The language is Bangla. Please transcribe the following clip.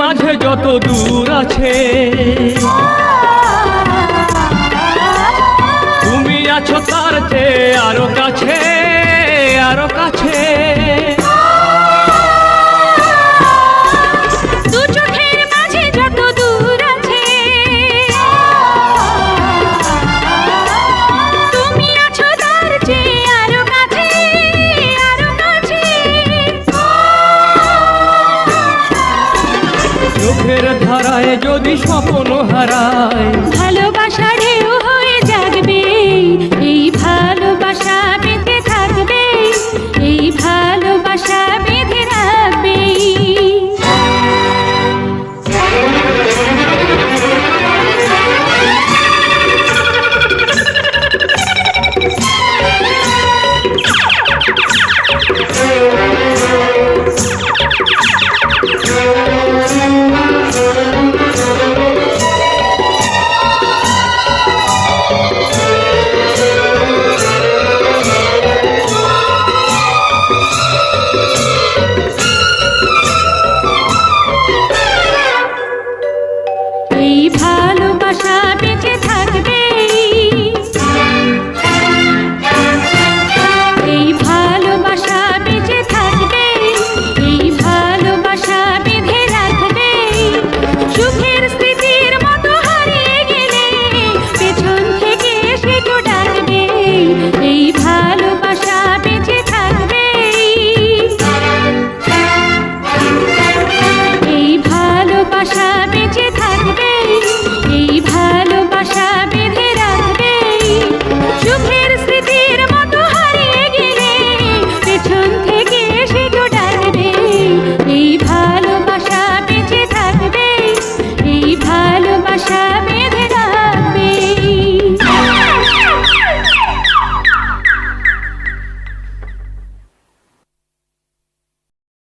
মাঝে যত দূর আছে তুমি আছো তার চেয়ে আরও চোখের ধারায় যদি স্বপ্ন হারায়। ভালোবাসার